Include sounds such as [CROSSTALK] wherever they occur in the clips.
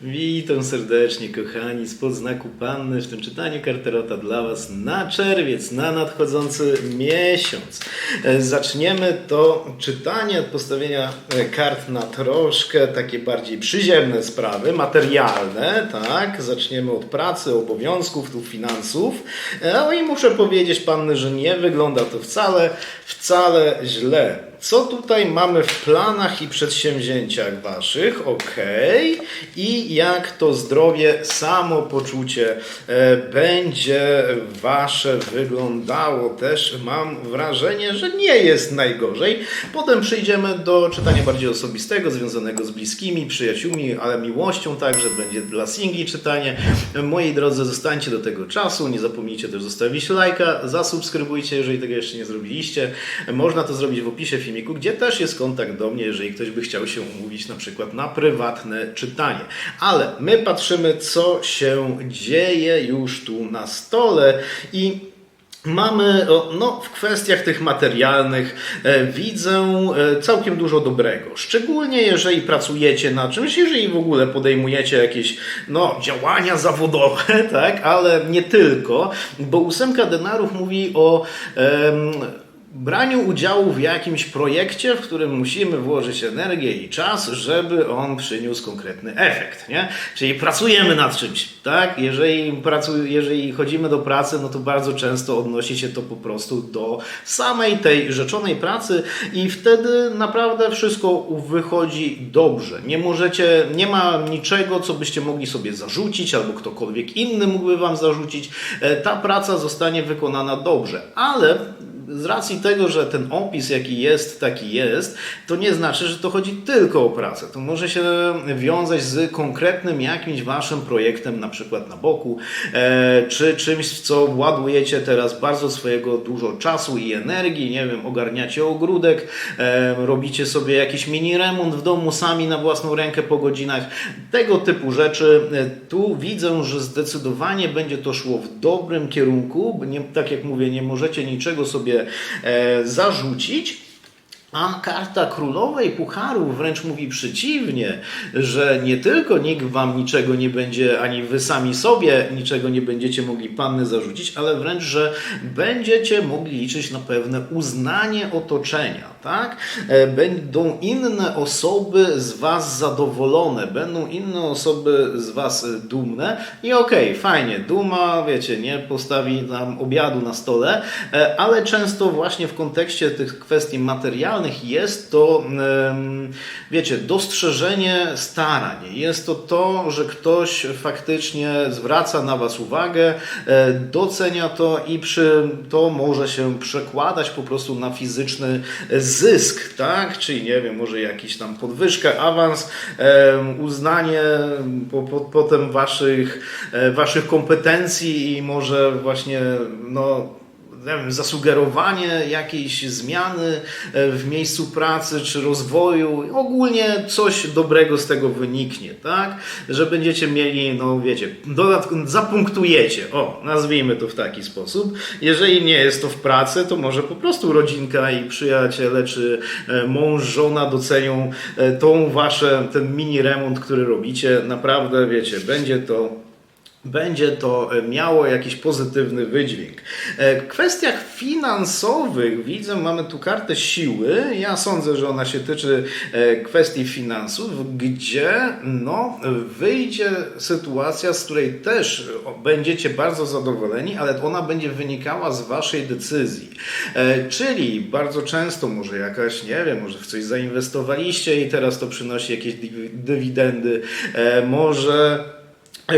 Witam serdecznie, kochani, spod znaku Panny w tym czytaniu karterota dla Was na czerwiec, na nadchodzący miesiąc. E, Zaczniemy to czytanie od postawienia e, kart na troszkę takie bardziej przyziemne sprawy, materialne, tak? Zaczniemy od pracy, obowiązków, tu finansów. E, No i muszę powiedzieć Panny, że nie wygląda to wcale, wcale źle. Co tutaj mamy w planach i przedsięwzięciach Waszych? Ok. I jak to zdrowie, samopoczucie e, będzie Wasze wyglądało? Też mam wrażenie, że nie jest najgorzej. Potem przejdziemy do czytania bardziej osobistego, związanego z bliskimi, przyjaciółmi, ale miłością także. Będzie dla singli czytanie. Moi drodzy, zostańcie do tego czasu. Nie zapomnijcie też zostawić lajka, zasubskrybujcie, jeżeli tego jeszcze nie zrobiliście. Można to zrobić w opisie filmiku, gdzie też jest kontakt do mnie, jeżeli ktoś by chciał się umówić na przykład na prywatne czytanie. Ale my patrzymy, co się dzieje już tu na stole i Mamy no, w kwestiach tych materialnych e, widzę e, całkiem dużo dobrego. Szczególnie jeżeli pracujecie na czymś, jeżeli w ogóle podejmujecie jakieś no, działania zawodowe, [LAUGHS] tak, ale nie tylko, bo ósemka denarów mówi o em, braniu udziału w jakimś projekcie, w którym musimy włożyć energię i czas, żeby on przyniósł konkretny efekt, nie? Czyli pracujemy nad czymś, tak? Jeżeli, pracu, jeżeli chodzimy do pracy, no to bardzo często odnosi się to po prostu do samej tej rzeczonej pracy i wtedy naprawdę wszystko wychodzi dobrze. Nie możecie, nie ma niczego, co byście mogli sobie zarzucić, albo ktokolwiek inny mógłby wam zarzucić. E, Ta praca zostanie wykonana dobrze, ale z racji tego, że ten opis jaki jest, taki jest, to nie znaczy, że to chodzi tylko o pracę. To może się wiązać z konkretnym jakimś waszym projektem, na przykład na boku, e, czy czymś, w co władujecie teraz bardzo swojego dużo czasu i energii, nie wiem, ogarniacie ogródek, e, robicie sobie jakiś mini remont w domu sami na własną rękę po godzinach, tego typu rzeczy. E, Tu widzę, że zdecydowanie będzie to szło w dobrym kierunku. Nie, tak jak mówię, nie możecie niczego sobie e, zarzucić. A karta królowej pucharów wręcz mówi przeciwnie, że nie tylko nikt wam niczego nie będzie, ani wy sami sobie niczego nie będziecie mogli panny zarzucić, ale wręcz, że będziecie mogli liczyć na pewne uznanie otoczenia, tak? E, Będą inne osoby z was zadowolone, będą inne osoby z was e, dumne i okej, fajnie, duma, wiecie, nie postawi nam obiadu na stole, e, ale często właśnie w kontekście tych kwestii materialnych jest to, wiecie, dostrzeżenie starań. Jest to to, że ktoś faktycznie zwraca na Was uwagę, docenia to i przy, to może się przekładać po prostu na fizyczny zysk, tak? Czyli nie wiem, może jakiś tam podwyżka, awans, uznanie po, po, potem waszych, e, waszych kompetencji i może właśnie no wiem, zasugerowanie jakiejś zmiany e, w miejscu pracy czy rozwoju, ogólnie coś dobrego z tego wyniknie, tak? Że będziecie mieli, no wiecie, dodatkowo zapunktujecie, o, nazwijmy to w taki sposób. Jeżeli nie jest to w pracy, to może po prostu rodzinka i przyjaciele czy e, mąż, żona docenią e, tą wasze, ten mini remont, który robicie. Naprawdę, wiecie, będzie to będzie to e, miało jakiś pozytywny wydźwięk. E, W kwestiach finansowych widzę, mamy tu kartę siły. Ja sądzę, że ona się tyczy e, kwestii finansów, gdzie no, wyjdzie sytuacja, z której też będziecie bardzo zadowoleni, ale ona będzie wynikała z waszej decyzji. Czyli bardzo często może jakaś, nie wiem, może w coś zainwestowaliście i teraz to przynosi jakieś dywi- dywidendy, może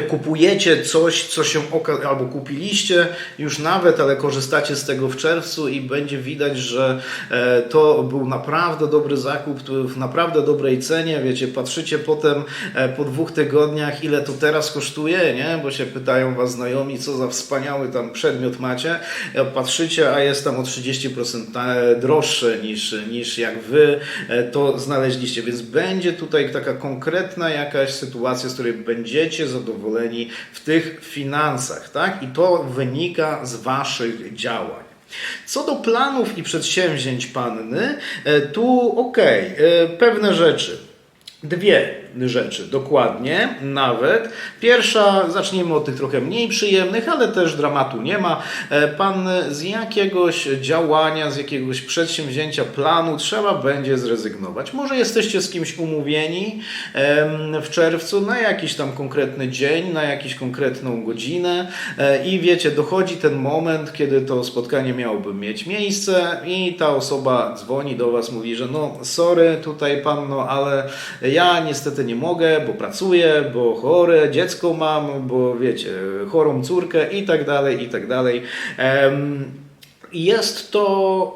kupujecie coś, co się albo kupiliście już nawet, ale korzystacie z tego w czerwcu i będzie widać, że e, to był naprawdę dobry zakup, w naprawdę dobrej cenie. Wiecie, patrzycie potem e, po dwóch tygodniach, ile to teraz kosztuje, nie? Bo się pytają was znajomi, co za wspaniały tam przedmiot macie. E, Patrzycie, a jest tam o 30% ta- droższe niż, niż jak wy to znaleźliście. Więc będzie tutaj taka konkretna jakaś sytuacja, z której będziecie zadowoleni w tych finansach, tak? I to wynika z waszych działań. Co do planów i przedsięwzięć panny, e, tu okej, e, pewne rzeczy. Dwie. Rzeczy, dokładnie, nawet. Pierwsza, zacznijmy od tych trochę mniej przyjemnych, ale też dramatu nie ma. E, Pan z jakiegoś działania, z jakiegoś przedsięwzięcia, planu trzeba będzie zrezygnować. Może jesteście z kimś umówieni w czerwcu na jakiś tam konkretny dzień, na jakąś konkretną godzinę e, i wiecie, dochodzi ten moment, kiedy to spotkanie miałoby mieć miejsce i ta osoba dzwoni do Was, mówi, że no sorry tutaj panno, ale ja niestety nie mogę, bo pracuję, bo chore dziecko mam, bo wiecie, chorą córkę i tak dalej, i tak dalej. Em, jest to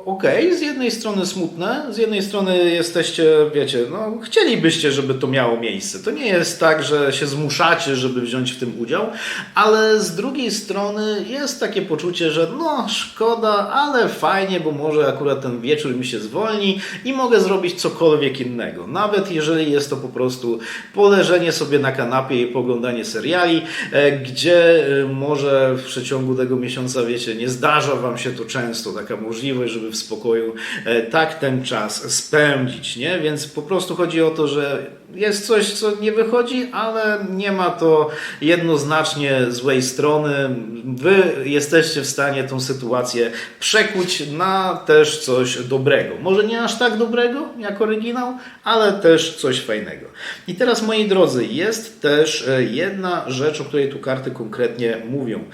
ok, z jednej strony smutne, z jednej strony jesteście, wiecie, no chcielibyście, żeby to miało miejsce. To nie jest tak, że się zmuszacie, żeby wziąć w tym udział, ale z drugiej strony jest takie poczucie, że no szkoda, ale fajnie, bo może akurat ten wieczór mi się zwolni i mogę zrobić cokolwiek innego. Nawet jeżeli jest to po prostu poleżenie sobie na kanapie i poglądanie seriali, e, gdzie e, może w przeciągu tego miesiąca, wiecie, nie zdarza Wam się to często, taka możliwość, żeby w spokoju e, tak ten czas spędzić, nie? Więc po prostu chodzi o to, że jest coś, co nie wychodzi, ale nie ma to jednoznacznie złej strony. Wy jesteście w stanie tą sytuację przekuć na też coś dobrego. Może nie aż tak dobrego jak oryginał, ale też coś fajnego. I teraz, moi drodzy, jest też e, jedna rzecz, o której tu karty konkretnie mówią.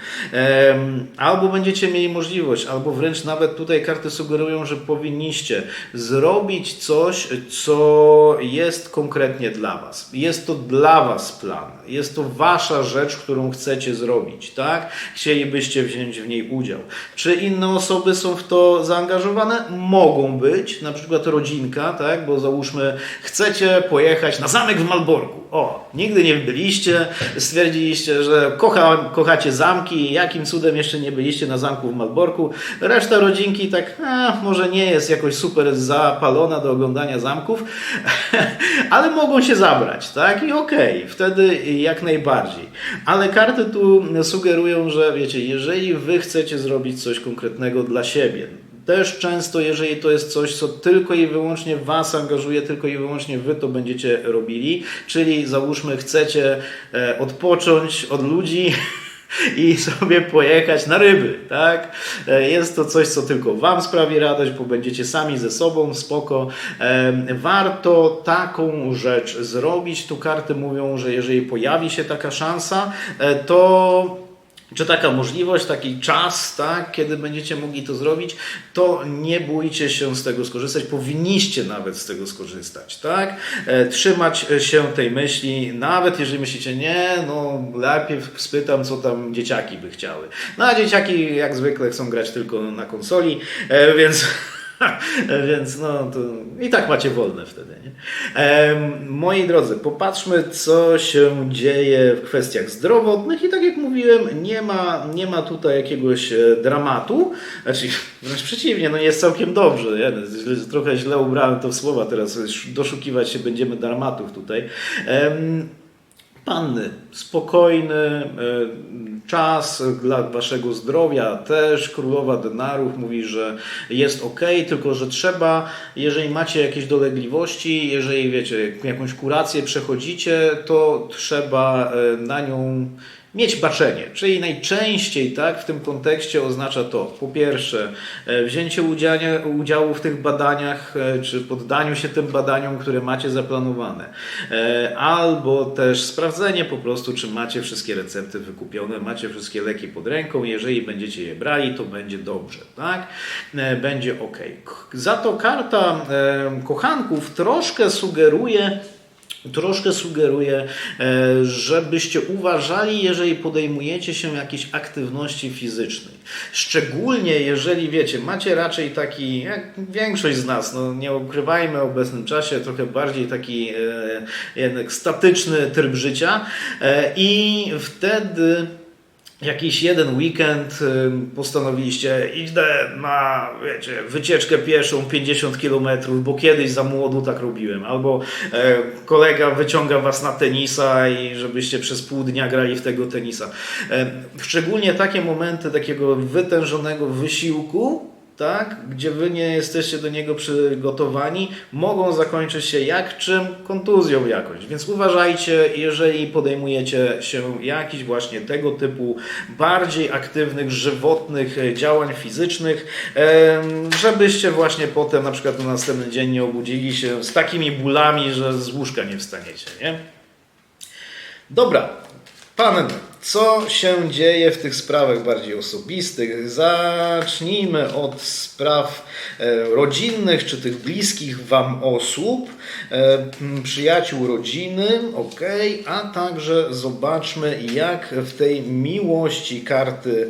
Albo będziecie mieli możliwość, albo wręcz nawet tutaj karty sugerują, że powinniście zrobić coś, co jest konkretnie dla Was. Jest to dla Was plan. Jest to Wasza rzecz, którą chcecie zrobić, tak? Chcielibyście wziąć w niej udział. Czy inne osoby są w to zaangażowane? Mogą być, na przykład rodzinka, tak? Bo załóżmy, chcecie pojechać na zamek w Malborku. O, nigdy nie byliście, stwierdziliście, że kocha, kochacie zamki, jakim cudem jeszcze nie byliście na zamku w Malborku. Reszta rodzinki tak, może nie jest jakoś super zapalona do oglądania zamków, [LAUGHS] ale mogą się zabrać, tak? I okej, wtedy jak najbardziej. Ale karty tu sugerują, że wiecie, jeżeli wy chcecie zrobić coś konkretnego dla siebie, też często, jeżeli to jest coś, co tylko i wyłącznie Was angażuje, tylko i wyłącznie Wy to będziecie robili, czyli załóżmy, chcecie e, odpocząć od ludzi. [LAUGHS] I sobie pojechać na ryby, tak? E, Jest to coś, co tylko Wam sprawi radość, bo będziecie sami ze sobą, spoko. Warto taką rzecz zrobić. Tu karty mówią, że jeżeli pojawi się taka szansa, e, to czy taka możliwość, taki czas, tak, kiedy będziecie mogli to zrobić, to nie bójcie się z tego skorzystać, powinniście nawet z tego skorzystać, tak? E, trzymać się tej myśli, nawet jeżeli myślicie, nie, no lepiej spytam, co tam dzieciaki by chciały. No a dzieciaki jak zwykle chcą grać tylko na konsoli, e, więc... [LAUGHS] [LAUGHS] Więc no to i tak macie wolne wtedy. Nie? Em, moi drodzy, popatrzmy, co się dzieje w kwestiach zdrowotnych i tak jak mówiłem, nie ma, nie ma tutaj jakiegoś e, dramatu. Znaczy, wręcz przeciwnie, no jest całkiem dobrze. Ja źle- trochę źle ubrałem to w słowa, teraz doszukiwać się będziemy dramatów tutaj. Em, Panny, spokojny e, czas dla waszego zdrowia. Też królowa denarów mówi, że jest ok, tylko że trzeba, jeżeli macie jakieś dolegliwości, jeżeli wiecie, jakąś kurację przechodzicie, to trzeba e, na nią mieć baczenie. Czyli najczęściej tak w tym kontekście oznacza to po pierwsze e, wzięcie udziału w tych badaniach, e, czy poddaniu się tym badaniom, które macie zaplanowane, E, albo też sprawdzenie po prostu, czy macie wszystkie recepty wykupione, macie wszystkie leki pod ręką. Jeżeli będziecie je brali, to będzie dobrze, tak? Będzie ok. Za to karta kochanków troszkę sugeruje, troszkę sugeruje, e, żebyście uważali, jeżeli podejmujecie się jakiejś aktywności fizycznej. Szczególnie jeżeli wiecie, macie raczej taki, jak większość z nas, no nie ukrywajmy w obecnym czasie, trochę bardziej taki e, jednak statyczny tryb życia e, i wtedy jakiś jeden weekend postanowiliście idę na, wiecie, wycieczkę pieszą 50 km, bo kiedyś za młodu tak robiłem. Albo e, kolega wyciąga was na tenisa i żebyście przez pół dnia grali w tego tenisa. E, szczególnie takie momenty takiego wytężonego wysiłku tak, gdzie wy nie jesteście do niego przygotowani, mogą zakończyć się jak czym? Kontuzją jakąś. Więc uważajcie, jeżeli podejmujecie się jakichś właśnie tego typu bardziej aktywnych, żywotnych działań fizycznych, żebyście właśnie potem na przykład na następny dzień nie obudzili się z takimi bólami, że z łóżka nie wstaniecie, nie? Dobra, pan, co się dzieje w tych sprawach bardziej osobistych? Zacznijmy od spraw e, rodzinnych, czy tych bliskich Wam osób, e, przyjaciół rodziny, ok, a także zobaczmy, jak w tej miłości karty,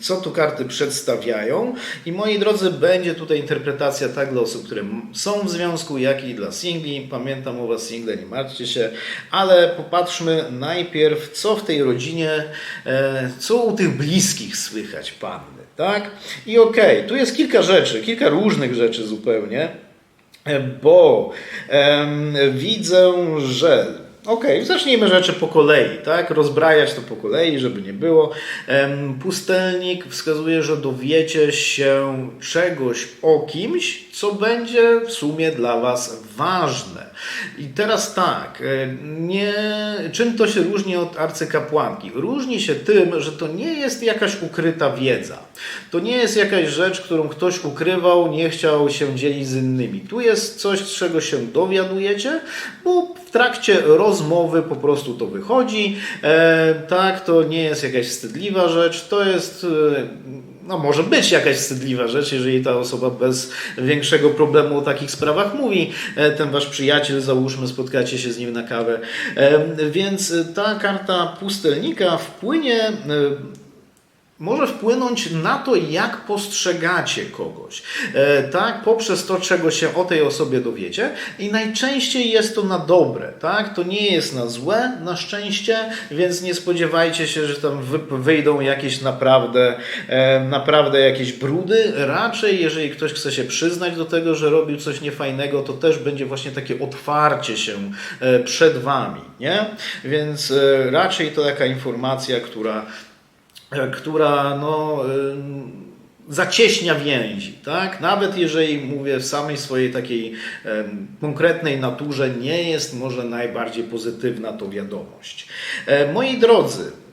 co tu karty przedstawiają. I moi drodzy, będzie tutaj interpretacja tak dla osób, które są w związku, jak i dla singli. Pamiętam o Was single, nie martwcie się, ale popatrzmy najpierw, co w tej rodzinie, e, co u tych bliskich słychać panny, tak? I okej, tu jest kilka rzeczy, kilka różnych rzeczy zupełnie, e, bo em, widzę, że Okej, zacznijmy rzeczy po kolei, tak? Rozbrajać to po kolei, żeby nie było. Pustelnik wskazuje, że dowiecie się czegoś o kimś, co będzie w sumie dla Was ważne. I teraz tak, e, nie, czym to się różni od arcykapłanki? Różni się tym, że to nie jest jakaś ukryta wiedza. To nie jest jakaś rzecz, którą ktoś ukrywał, nie chciał się dzielić z innymi. Tu jest coś, z czego się dowiadujecie, bo w trakcie rozmowy po prostu to wychodzi. E, tak, to nie jest jakaś wstydliwa rzecz, to jest. E, no, może być jakaś wstydliwa rzecz, jeżeli ta osoba bez większego problemu o takich sprawach mówi. E, Ten wasz przyjaciel, załóżmy, spotkacie się z nim na kawę. Więc ta karta pustelnika wpłynie. Może wpłynąć na to, jak postrzegacie kogoś. E, tak, poprzez to, czego się o tej osobie dowiecie. I najczęściej jest to na dobre, tak? To nie jest na złe, na szczęście, więc nie spodziewajcie się, że tam wy, wyjdą jakieś naprawdę, e, naprawdę jakieś brudy. Raczej, jeżeli ktoś chce się przyznać do tego, że robił coś niefajnego, to też będzie właśnie takie otwarcie się e, przed wami, nie? Więc raczej to taka informacja, która która no, ym, zacieśnia więzi, tak? Nawet jeżeli mówię w samej swojej takiej konkretnej naturze nie jest może najbardziej pozytywna to wiadomość. E, moi drodzy, e,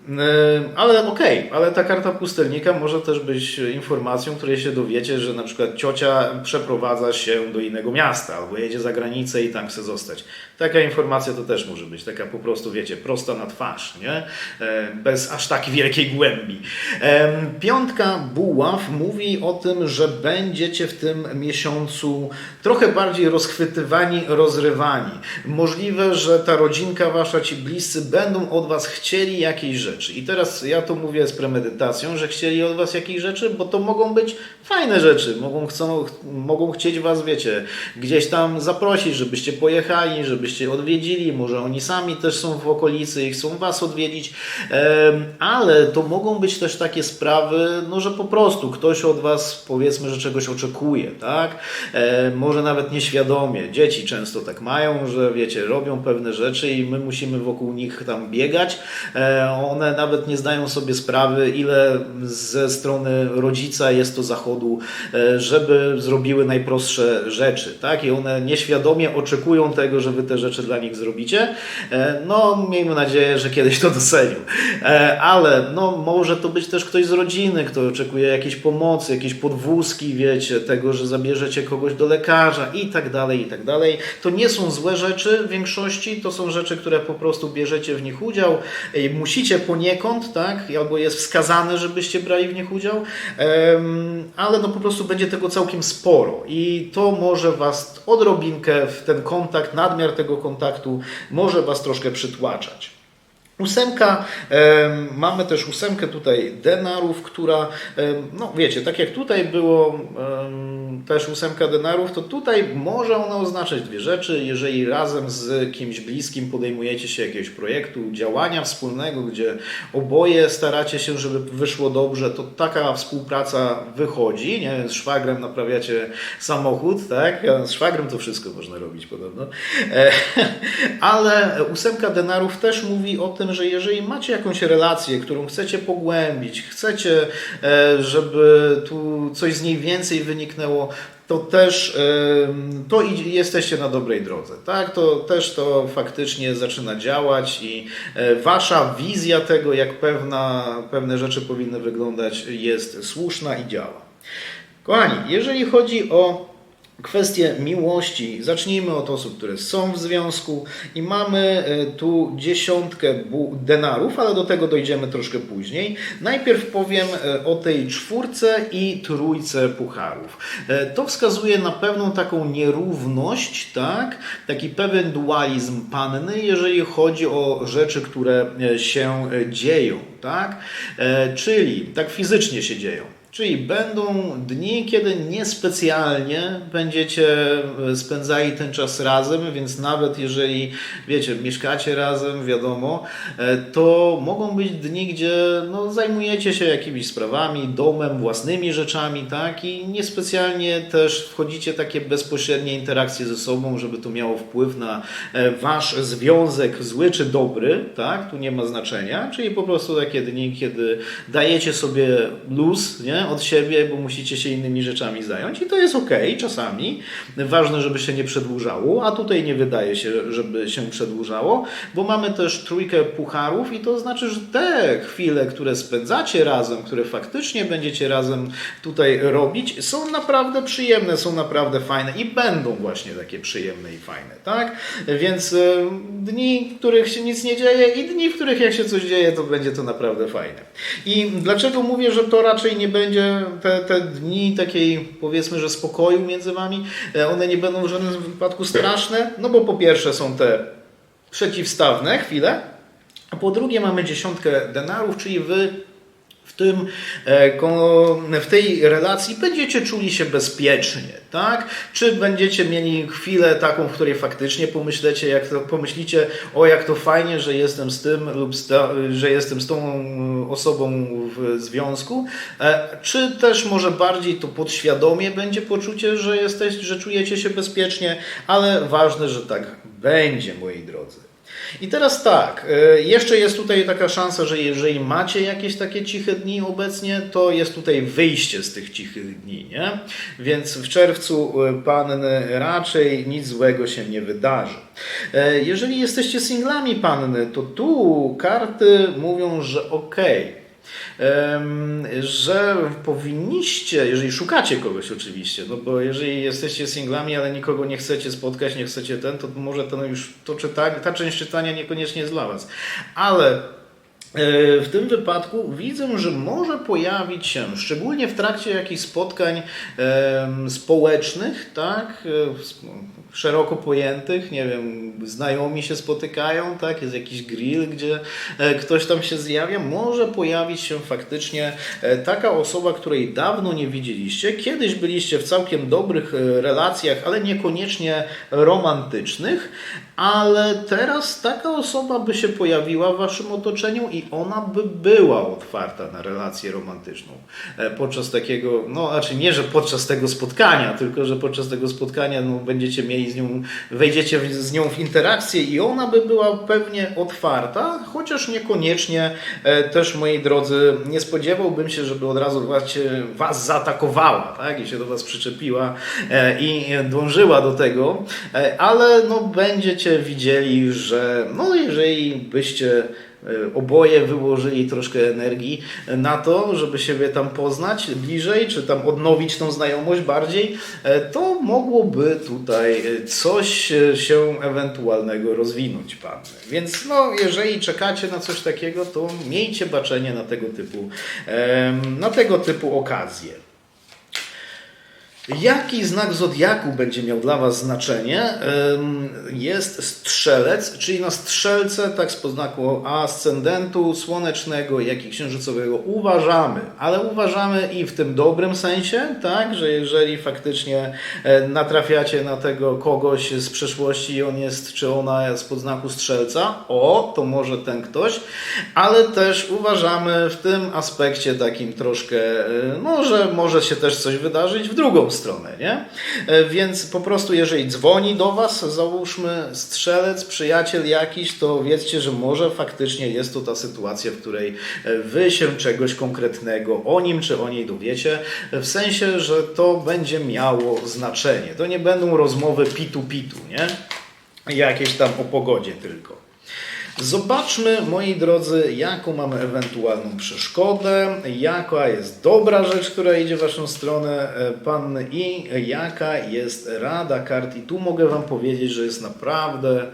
ale okej, ale ta karta pustelnika może też być informacją, której się dowiecie, że na przykład ciocia przeprowadza się do innego miasta albo jedzie za granicę i tam chce zostać. Taka informacja to też może być, taka po prostu, wiecie, prosta na twarz, nie? E, Bez aż tak wielkiej głębi. Em, Piątka buław mówi o tym, że będziecie w tym miesiącu trochę bardziej rozchwytywani, rozrywani. Możliwe, że ta rodzinka wasza, ci bliscy będą od was chcieli jakiejś rzeczy. I teraz ja to mówię z premedytacją, że chcieli od was jakiejś rzeczy, bo to mogą być fajne rzeczy. Mogą, chcą, ch- mogą chcieć was, wiecie, gdzieś tam zaprosić, żebyście pojechali, żebyście odwiedzili. Może oni sami też są w okolicy i chcą was odwiedzić. Ale to mogą być też takie sprawy, no, że po prostu ktoś od was powiedzmy, że czegoś oczekuje, tak? E, Może nawet nieświadomie. Dzieci często tak mają, że wiecie, robią pewne rzeczy i my musimy wokół nich tam biegać. E, One nawet nie zdają sobie sprawy, ile ze strony rodzica jest to zachodu, e, żeby zrobiły najprostsze rzeczy, tak? I one nieświadomie oczekują tego, że wy te rzeczy dla nich zrobicie. E, No, miejmy nadzieję, że kiedyś to docenią. E, Ale no, może to być też ktoś z rodziny, kto oczekuje jakiejś pomocy, jakiejś podwózki, wiecie, tego, że zabierzecie kogoś do lekarza i tak dalej, i tak dalej. To nie są złe rzeczy w większości, to są rzeczy, które po prostu bierzecie w nich udział. E, Musicie poniekąd, tak? Albo jest wskazane, żebyście brali w nich udział, ale no po prostu będzie tego całkiem sporo i to może Was odrobinkę w ten kontakt, nadmiar tego kontaktu może Was troszkę przytłaczać. Ósemka, em, mamy też ósemkę tutaj denarów, która, no wiecie, tak jak tutaj było też ósemka denarów, to tutaj może ona oznaczać dwie rzeczy. Jeżeli razem z kimś bliskim podejmujecie się jakiegoś projektu, działania wspólnego, gdzie oboje staracie się, żeby wyszło dobrze, to taka współpraca wychodzi. Nie wiem, z szwagrem naprawiacie samochód, tak? Z szwagrem to wszystko można robić podobno. E, [LAUGHS] Ale ósemka denarów też mówi o tym, tym, że jeżeli macie jakąś relację, którą chcecie pogłębić, chcecie, e, żeby tu coś z niej więcej wyniknęło, to też to jesteście na dobrej drodze, tak? To też to faktycznie zaczyna działać i e, wasza wizja tego, jak pewna, pewne rzeczy powinny wyglądać, jest słuszna i działa. Kochani, jeżeli chodzi o kwestię miłości, zacznijmy od osób, które są w związku i mamy e, tu dziesiątkę denarów, ale do tego dojdziemy troszkę później. Najpierw powiem e, o tej czwórce i trójce pucharów. E, To wskazuje na pewną taką nierówność, tak? taki pewien dualizm panny, jeżeli chodzi o rzeczy, które się dzieją, tak? E, czyli tak fizycznie się dzieją. Czyli będą dni, kiedy niespecjalnie będziecie e, spędzali ten czas razem, więc nawet jeżeli, wiecie, mieszkacie razem, wiadomo, e, to mogą być dni, gdzie no, zajmujecie się jakimiś sprawami, domem, własnymi rzeczami, tak? I niespecjalnie też wchodzicie takie bezpośrednie interakcje ze sobą, żeby to miało wpływ na wasz związek, zły czy dobry, tak? Tu nie ma znaczenia, czyli po prostu takie dni, kiedy dajecie sobie luz, nie? Od siebie, bo musicie się innymi rzeczami zająć i to jest ok czasami. Ważne, żeby się nie przedłużało, a tutaj nie wydaje się, żeby się przedłużało, bo mamy też trójkę pucharów i to znaczy, że te chwile, które spędzacie razem, które faktycznie będziecie razem tutaj robić, są naprawdę przyjemne, są naprawdę fajne i będą właśnie takie przyjemne i fajne, tak? Więc dni, w których się nic nie dzieje i dni, w których jak się coś dzieje, to będzie to naprawdę fajne. I dlaczego mówię, że to raczej nie będzie te, te dni takiej, powiedzmy, że spokoju między wami, e, one nie będą w żadnym wypadku straszne, no bo po pierwsze są te przeciwstawne chwile, a po drugie mamy dziesiątkę denarów, czyli wy w, tym, e, w tej relacji będziecie czuli się bezpiecznie, tak? Czy będziecie mieli chwilę taką, w której faktycznie pomyślecie, jak to, pomyślicie, o jak to fajnie, że jestem z tym lub z ta, że jestem z tą e, osobą w związku, e, czy też może bardziej to podświadomie będzie poczucie, że jesteś, że czujecie się bezpiecznie, ale ważne, że tak będzie, moi drodzy. I teraz tak, e, jeszcze jest tutaj taka szansa, że jeżeli macie jakieś takie ciche dni obecnie, to jest tutaj wyjście z tych cichych dni, nie? Więc w czerwcu e, panny raczej nic złego się nie wydarzy. E, Jeżeli jesteście singlami panny, to tu karty mówią, że okej. Em, że powinniście, jeżeli szukacie kogoś oczywiście, no bo jeżeli jesteście singlami, ale nikogo nie chcecie spotkać, nie chcecie ten, to może to już to czyta, ta część czytania niekoniecznie jest dla Was. Ale w tym wypadku widzę, że może pojawić się, szczególnie w trakcie jakichś spotkań społecznych, tak, e, szeroko pojętych, nie wiem, znajomi się spotykają, tak, jest jakiś grill, gdzie e, ktoś tam się zjawia, może pojawić się faktycznie e, taka osoba, której dawno nie widzieliście, kiedyś byliście w całkiem dobrych e, relacjach, ale niekoniecznie romantycznych, ale teraz taka osoba by się pojawiła w waszym otoczeniu i ona by była otwarta na relację romantyczną. E, Podczas takiego, no znaczy nie, że podczas tego spotkania, tylko że podczas tego spotkania no, będziecie mieli z nią, wejdziecie z nią w interakcję i ona by była pewnie otwarta, chociaż niekoniecznie e, też moi drodzy, nie spodziewałbym się, żeby od razu was, was zaatakowała, tak, i się do was przyczepiła e, i dążyła do tego, ale no będziecie widzieli, że no jeżeli byście oboje wyłożyli troszkę energii na to, żeby siebie tam poznać bliżej, czy tam odnowić tą znajomość bardziej, e, to mogłoby tutaj e, coś e, się ewentualnego rozwinąć, pan. Więc no, jeżeli czekacie na coś takiego, to miejcie baczenie na tego typu, na tego typu okazje. Jaki znak zodiaku będzie miał dla Was znaczenie? Jest strzelec, czyli na strzelce, tak z poznaku ascendentu słonecznego, jak i księżycowego uważamy, ale uważamy i w tym dobrym sensie, tak, że jeżeli faktycznie e, natrafiacie na tego kogoś z przeszłości i on jest, czy ona jest z podznaku strzelca, o, to może ten ktoś, ale też uważamy w tym aspekcie takim troszkę, e, no, że może się też coś wydarzyć w drugą stronę, nie? E, Więc po prostu jeżeli dzwoni do Was, załóżmy strzelec, przyjaciel jakiś, to wiedzcie, że może faktycznie jest to ta sytuacja, w której e, Wy się czegoś konkretnego o nim czy o niej dowiecie, w sensie, że to będzie miało znaczenie. To nie będą rozmowy pitu-pitu, nie? Jakieś tam o pogodzie tylko. Zobaczmy, moi drodzy, jaką mamy ewentualną przeszkodę, jaka jest dobra rzecz, która idzie w Waszą stronę, e, panny, i jaka jest rada kart. I tu mogę Wam powiedzieć, że jest naprawdę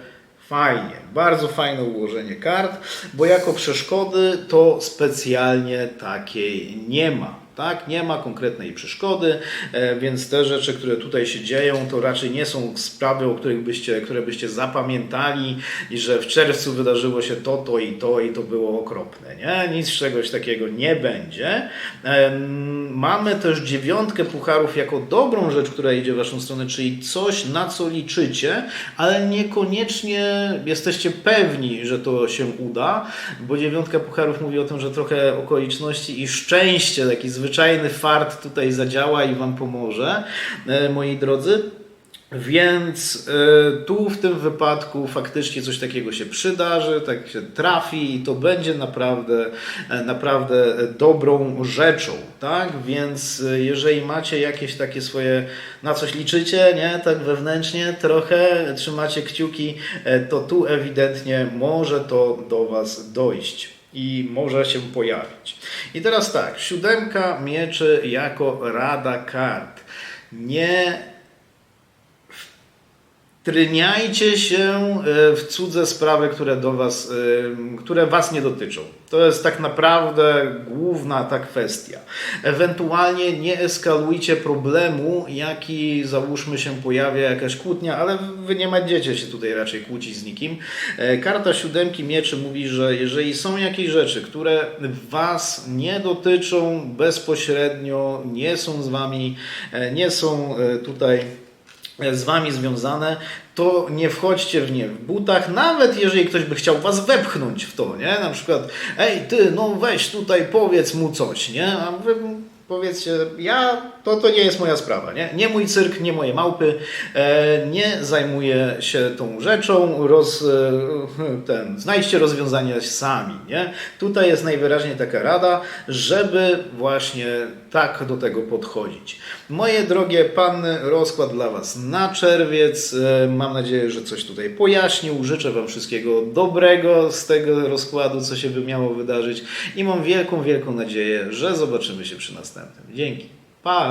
fajnie, bardzo fajne ułożenie kart, bo jako przeszkody to specjalnie takiej nie ma. Tak, nie ma konkretnej przeszkody, e, więc te rzeczy, które tutaj się dzieją, to raczej nie są sprawy, o których byście, które byście zapamiętali i że w czerwcu wydarzyło się to, to i to i to było okropne. Nie? Nic czegoś takiego nie będzie. Em, Mamy też dziewiątkę pucharów jako dobrą rzecz, która idzie w Waszą stronę, czyli coś, na co liczycie, ale niekoniecznie jesteście pewni, że to się uda, bo dziewiątka pucharów mówi o tym, że trochę okoliczności i szczęście, taki zwyczajny fart tutaj zadziała i Wam pomoże, e, moi drodzy. Więc e, tu w tym wypadku faktycznie coś takiego się przydarzy, tak się trafi i to będzie naprawdę, e, naprawdę dobrą rzeczą, tak? Więc jeżeli macie jakieś takie swoje, na coś liczycie, nie? Tak wewnętrznie trochę trzymacie kciuki, to tu ewidentnie może to do Was dojść i może się pojawić. I teraz tak, siódemka mieczy jako rada kart. Nie Tryniajcie się e, w cudze sprawy, które do was, e, które was nie dotyczą. To jest tak naprawdę główna ta kwestia. Ewentualnie nie eskalujcie problemu, jaki załóżmy się pojawia jakaś kłótnia, ale wy nie będziecie się tutaj raczej kłócić z nikim. E, Karta siódemki mieczy mówi, że jeżeli są jakieś rzeczy, które was nie dotyczą bezpośrednio, nie są z wami, nie są tutaj z wami związane, to nie wchodźcie w nie w butach, nawet jeżeli ktoś by chciał was wepchnąć w to, nie? Na przykład, ej ty, no weź tutaj powiedz mu coś, nie? A wy powiedzcie, ja, to, to nie jest moja sprawa, nie? Nie mój cyrk, nie moje małpy, e, nie zajmuję się tą rzeczą, roz, e, ten, znajdźcie rozwiązania sami, nie? Tutaj jest najwyraźniej taka rada, żeby właśnie tak do tego podchodzić. Moje drogie panny, rozkład dla Was na czerwiec. E, Mam nadzieję, że coś tutaj pojaśnił. Życzę Wam wszystkiego dobrego z tego rozkładu, co się by miało wydarzyć i mam wielką, wielką nadzieję, że zobaczymy się przy następnym. Dzięki. Ah,